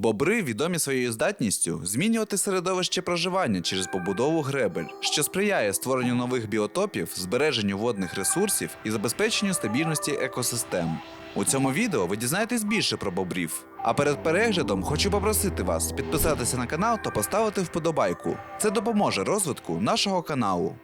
Бобри відомі своєю здатністю змінювати середовище проживання через побудову гребель, що сприяє створенню нових біотопів, збереженню водних ресурсів і забезпеченню стабільності екосистем. У цьому відео ви дізнаєтесь більше про бобрів. А перед переглядом хочу попросити вас підписатися на канал та поставити вподобайку. Це допоможе розвитку нашого каналу.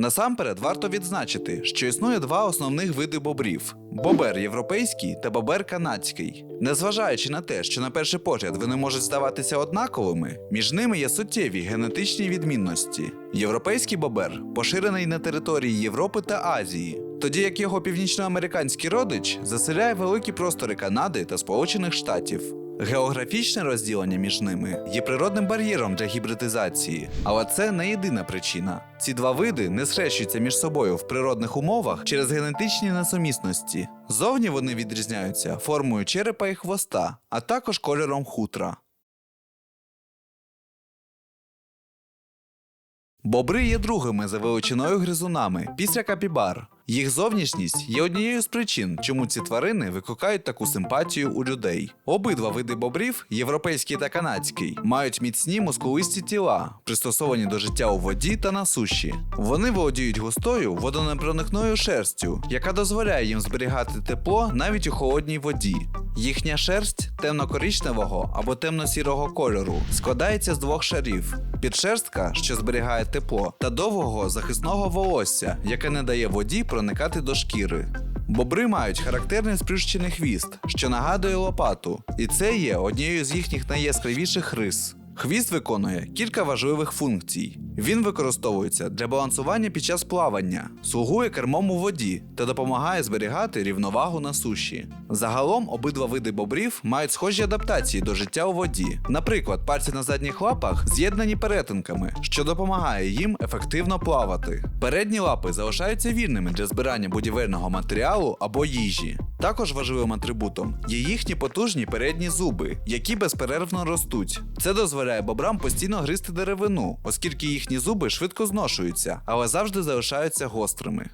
Насамперед варто відзначити, що існує два основних види бобрів: бобер європейський та бобер канадський. Незважаючи на те, що на перший погляд вони можуть здаватися однаковими, між ними є суттєві генетичні відмінності. Європейський бобер поширений на території Європи та Азії, тоді як його північноамериканський родич заселяє великі простори Канади та Сполучених Штатів. Географічне розділення між ними є природним бар'єром для гібридизації, але це не єдина причина. Ці два види не схрещуються між собою в природних умовах через генетичні несумісності. Зовні вони відрізняються формою черепа і хвоста, а також кольором хутра. Бобри є другими за величиною гризунами після капібар. Їх зовнішність є однією з причин, чому ці тварини викликають таку симпатію у людей. Обидва види бобрів, європейський та канадський, мають міцні мускулисті тіла, пристосовані до життя у воді та на суші. Вони володіють густою водонепроникною шерстю, яка дозволяє їм зберігати тепло навіть у холодній воді. Їхня шерсть темно-коричневого або темно-сірого кольору складається з двох шарів: підшерстка, що зберігає тепло, та довгого захисного волосся, яке не дає воді проникати до шкіри. Бобри мають характерний сплющений хвіст, що нагадує лопату, і це є однією з їхніх найяскравіших рис. Хвіст виконує кілька важливих функцій. Він використовується для балансування під час плавання, слугує кермом у воді та допомагає зберігати рівновагу на суші. Загалом обидва види бобрів мають схожі адаптації до життя у воді. Наприклад, пальці на задніх лапах з'єднані перетинками, що допомагає їм ефективно плавати. Передні лапи залишаються вільними для збирання будівельного матеріалу або їжі. Також важливим атрибутом є їхні потужні передні зуби, які безперервно ростуть. Це дозволяє бобрам постійно гризти деревину, оскільки їхні зуби швидко зношуються, але завжди залишаються гострими.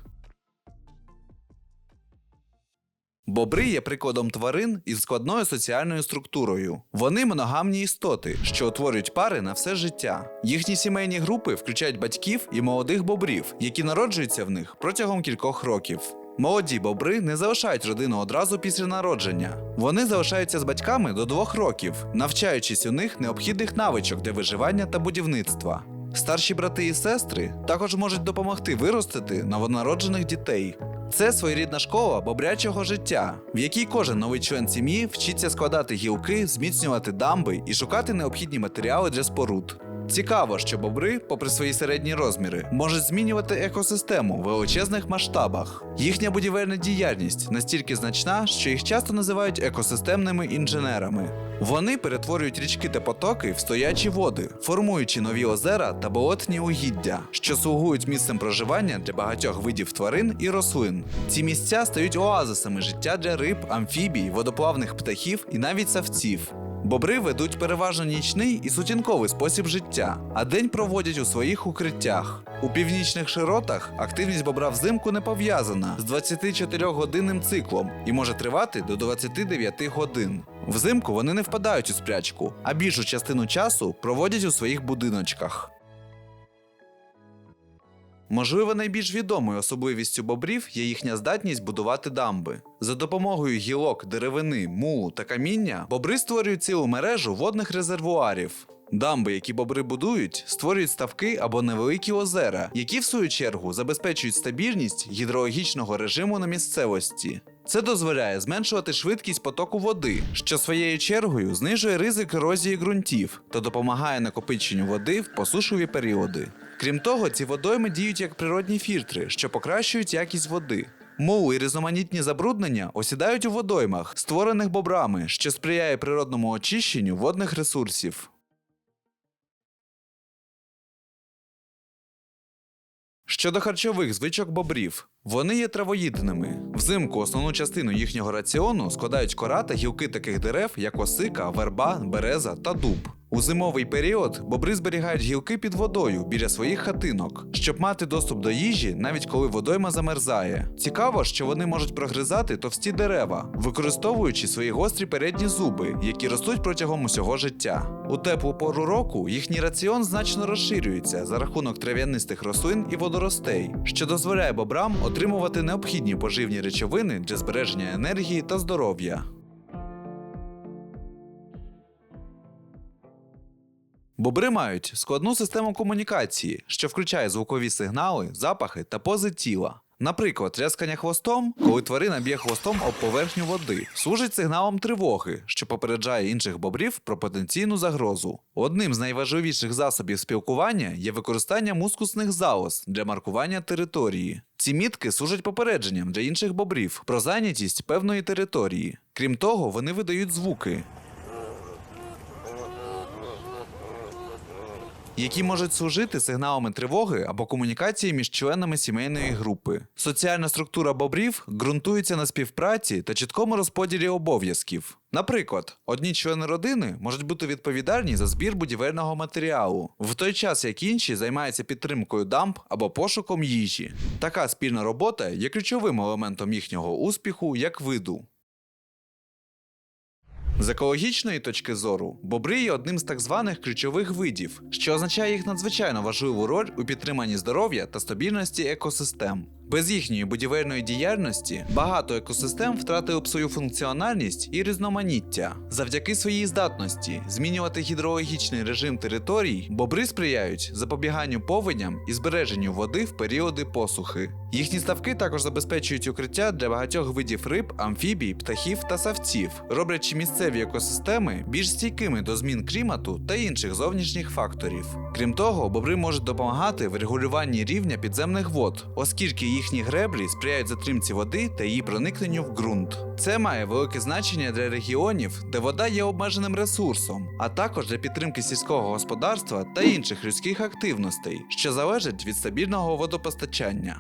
Бобри є прикладом тварин із складною соціальною структурою. Вони моногамні істоти, що утворюють пари на все життя. Їхні сімейні групи включають батьків і молодих бобрів, які народжуються в них протягом кількох років. Молоді бобри не залишають родину одразу після народження. Вони залишаються з батьками до двох років, навчаючись у них необхідних навичок для виживання та будівництва. Старші брати і сестри також можуть допомогти виростити новонароджених дітей. Це своєрідна школа бобрячого життя, в якій кожен новий член сім'ї вчиться складати гілки, зміцнювати дамби і шукати необхідні матеріали для споруд. Цікаво, що бобри, попри свої середні розміри, можуть змінювати екосистему в величезних масштабах. Їхня будівельна діяльність настільки значна, що їх часто називають екосистемними інженерами. Вони перетворюють річки та потоки в стоячі води, формуючи нові озера та болотні угіддя, що слугують місцем проживання для багатьох видів тварин і рослин. Ці місця стають оазисами життя для риб, амфібій, водоплавних птахів і навіть савців. Бобри ведуть переважно нічний і сутінковий спосіб життя, а день проводять у своїх укриттях. У північних широтах активність бобра взимку не пов'язана з 24-годинним циклом і може тривати до 29 годин. Взимку вони не впадають у спрячку, а більшу частину часу проводять у своїх будиночках. Можливо, найбільш відомою особливістю бобрів є їхня здатність будувати дамби. За допомогою гілок, деревини, мулу та каміння бобри створюють цілу мережу водних резервуарів. Дамби, які бобри будують, створюють ставки або невеликі озера, які в свою чергу забезпечують стабільність гідрологічного режиму на місцевості. Це дозволяє зменшувати швидкість потоку води, що своєю чергою знижує ризик ерозії ґрунтів та допомагає накопиченню води в посушові періоди. Крім того, ці водойми діють як природні фільтри, що покращують якість води. Мул і різноманітні забруднення осідають у водоймах, створених бобрами, що сприяє природному очищенню водних ресурсів. Щодо харчових звичок бобрів, вони є травоїдними. Взимку основну частину їхнього раціону складають кора та гілки таких дерев, як осика, верба, береза та дуб. У зимовий період бобри зберігають гілки під водою біля своїх хатинок, щоб мати доступ до їжі, навіть коли водойма замерзає. Цікаво, що вони можуть прогризати товсті дерева, використовуючи свої гострі передні зуби, які ростуть протягом усього життя. У теплу пору року їхній раціон значно розширюється за рахунок трав'янистих рослин і водоростей, що дозволяє бобрам отримувати необхідні поживні речовини для збереження енергії та здоров'я. Бобри мають складну систему комунікації, що включає звукові сигнали, запахи та пози тіла. Наприклад, тряскання хвостом, коли тварина б'є хвостом об поверхню води, служить сигналом тривоги, що попереджає інших бобрів про потенційну загрозу. Одним з найважливіших засобів спілкування є використання мускусних залоз для маркування території. Ці мітки служать попередженням для інших бобрів про зайнятість певної території. Крім того, вони видають звуки, які можуть служити сигналами тривоги або комунікації між членами сімейної групи. Соціальна структура бобрів ґрунтується на співпраці та чіткому розподілі обов'язків. Наприклад, одні члени родини можуть бути відповідальні за збір будівельного матеріалу, в той час як інші займаються підтримкою дамб або пошуком їжі. Така спільна робота є ключовим елементом їхнього успіху як виду. З екологічної точки зору, бобри є одним з так званих ключових видів, що означає їх надзвичайно важливу роль у підтриманні здоров'я та стабільності екосистем. Без їхньої будівельної діяльності багато екосистем втратили б свою функціональність і різноманіття. Завдяки своїй здатності змінювати гідрологічний режим територій, бобри сприяють запобіганню повеням і збереженню води в періоди посухи. Їхні ставки також забезпечують укриття для багатьох видів риб, амфібій, птахів та савців, роблячи місцеві екосистеми більш стійкими до змін клімату та інших зовнішніх факторів. Крім того, бобри можуть допомагати в регулюванні рівня підземних вод, оскільки їхні греблі сприяють затримці води та її проникненню в ґрунт. Це має велике значення для регіонів, де вода є обмеженим ресурсом, а також для підтримки сільського господарства та інших людських активностей, що залежать від стабільного водопостачання.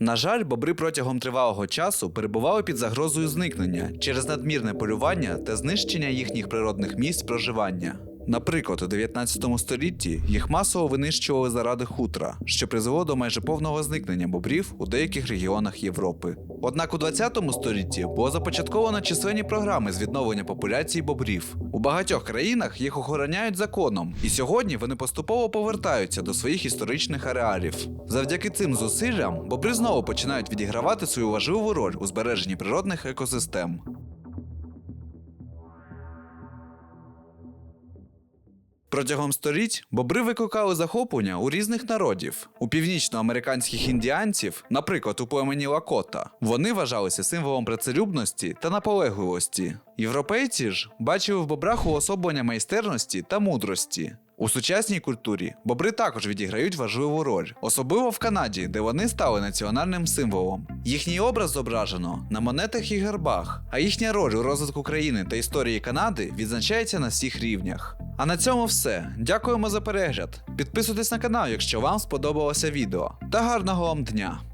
На жаль, бобри протягом тривалого часу перебували під загрозою зникнення через надмірне полювання та знищення їхніх природних місць проживання. Наприклад, у 19 столітті їх масово винищували заради хутра, що призвело до майже повного зникнення бобрів у деяких регіонах Європи. Однак у 20 столітті було започатковано численні програми з відновлення популяції бобрів. У багатьох країнах їх охороняють законом, і сьогодні вони поступово повертаються до своїх історичних ареалів. Завдяки цим зусиллям бобри знову починають відігравати свою важливу роль у збереженні природних екосистем. Протягом століть бобри викликали захоплення у різних народів. У північноамериканських індіанців, наприклад, у племені Лакота, вони вважалися символом працелюбності та наполегливості. Європейці ж бачили в бобрах уособлення майстерності та мудрості. У сучасній культурі бобри також відіграють важливу роль, особливо в Канаді, де вони стали національним символом. Їхній образ зображено на монетах і гербах, а їхня роль у розвитку країни та історії Канади відзначається на всіх рівнях. А на цьому все. Дякуємо за перегляд. Підписуйтесь на канал, якщо вам сподобалося відео. Та гарного вам дня!